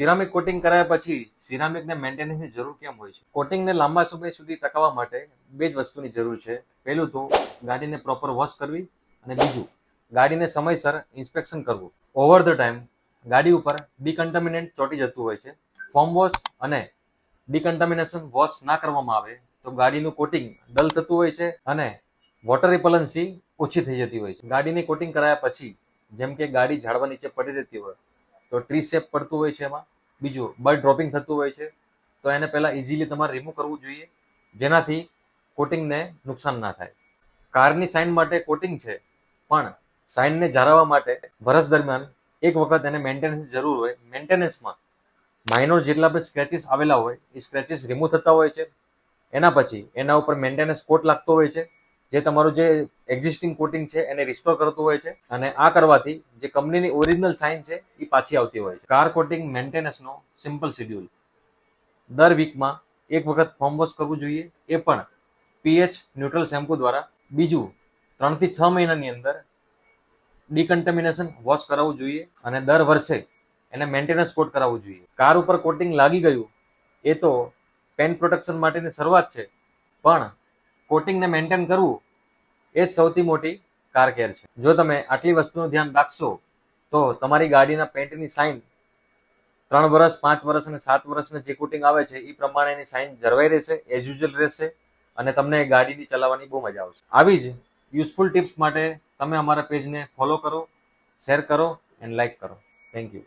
Ceramic coating કરાયા પછી સિરામિકને મેન્ટેનન્સની જરૂર કેમ હોય છે? કોટિંગને લાંબા સમય સુધી ટકાવવા માટે બે જ વસ્તુની જરૂર છે. પહેલું તો ગાડીને પ્રોપર વોશ કરવી અને બીજું ગાડીને સમયસર ઇન્સ્પેક્શન કરવું. ઓવર ધ ટાઈમ ગાડી ઉપર ડિકન્ટામિનેન્ટ ચોંટી જતું હોય છે. ફોર્મ વોશ અને ડિકન્ટામિનેશન વોશ ના કરવામાં આવે તો ગાડીનું કોટિંગ ડલ થતું હોય છે અને વોટર રિપલન્સી ઓછી થઈ જતી હોય છે. ગાડીની કોટિંગ કરાયા પછી જેમ કે ગાડી ઝાડવા નીચે પડી રહેતી હોય તો ટ્રી શેપ પડતું હોય છે એમાં. બીજું બર્ડ ડ્રોપિંગ થતું હોય છે. તો એને પહેલાં ઇઝીલી તમારે રિમૂવ કરવું જોઈએ, જેનાથી કોટિંગને નુકસાન ના થાય. કારની સાઇન માટે કોટિંગ છે, પણ સાઇનને જાળવવા માટે વરસ દરમિયાન એક વખત એને મેન્ટેનન્સ જરૂર હોય. મેન્ટેનન્સમાં માઇનોર જેટલા પણ સ્ક્રેચીસ આવેલા હોય, એ સ્ક્રેચીસ રિમૂવ થતા હોય છે. એના પછી એના ઉપર મેન્ટેનન્સ કોટ લાગતો હોય છે. જે તમારું જે એક્ઝિસ્ટિંગ કોટિંગ છે એને રિસ્ટોર કરતું હોય છે અને આ કરવાથી જે કંપનીની ઓરિજિનલ સાઇન છે એ પાછી આવતી હોય છે. કાર કોટિંગ મેન્ટેનન્સનો સિમ્પલ શેડ્યુલ દર વીકમાં એક વખત ફોર્મ વોશ કરવું જોઈએ. એ પણ પીએચ ન્યુટ્રલ શેમ્પુ દ્વારા બીજું ત્રણથી છ મહિનાની અંદર ડીકન્ટેમિનેશન વોશ કરાવવું જોઈએ અને દર વર્ષે એને મેન્ટેનન્સ કોટ કરાવવું જોઈએ. કાર ઉપર કોટિંગ લાગી ગયું એ તો પેન પ્રોટેક્શન માટેની શરૂઆત છે. પણ કોટિંગને મેન્ટેન કરવું એ સૌથી મોટી કારકેર છે. જો તમે આટલી વસ્તુનું ધ્યાન રાખશો, તો તમારી ગાડીના પેન્ટની સાઇન ત્રણ વર્ષ પાંચ વર્ષ અને સાત વર્ષને જે કોટિંગ આવે છે એ પ્રમાણેની સાઇન જળવાઈ રહેશે એઝ યુઝ્યુઅલ રહેશે અને તમને ગાડીની ચલાવવાની બહુ મજા આવશે. આવી જ યુઝફુલ ટિપ્સ માટે તમે અમારા પેજને ફોલો કરો શેર કરો એન્ડ લાઇક કરો. Thank you